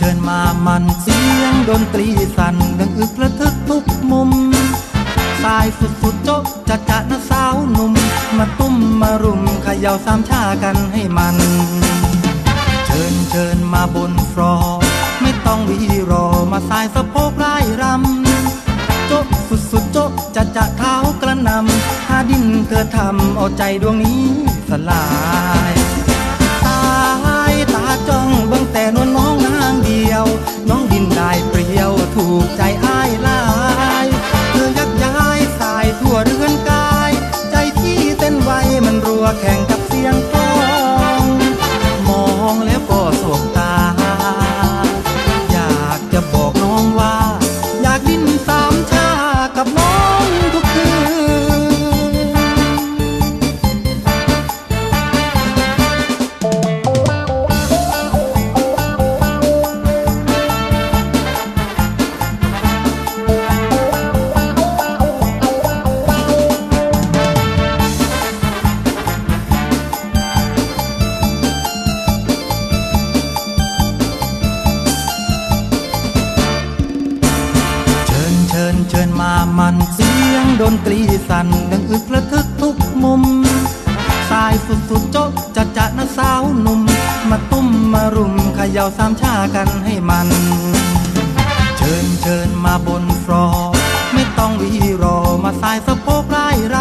ชิญมามันเสียงดนตรีสั่นดังอึกระทึกทุกมุม สายสุดสุดๆโจ๊ะจะจะนะสาวหนุ่ม มาตุ้มมารุมเขย่าสามชากันให้มัน เชิญเชิญมาบนฟลอร์ไม่ต้องวีรอมาสายสะโพกไล่รำโจ๊ะสุดสุดๆโจ๊ะจะจะเท้ากระนำถ้าดินเธอทำเอาใจดวงนี้สลาย มันเสียงดนตรีสั่นดังอึกระทึกทุกมุม สายสุดสุดๆโจ๊ะจะจะนะสาวหนุ่ม มาตุ้มมารุมเขย่าสามชากันให้มัน เชิญเชิญมาบนฟลอร์ไม่ต้องวีรอมาสายสะโพกไล่ร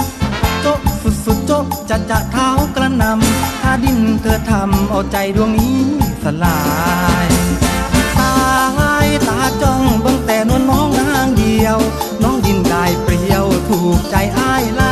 ำโจ๊ะสุดสุดโจ๊ะจะจะเท้ากระนำถ้าดินเธอทำเอาใจดวงนี้สลายูกใจอ้ายละ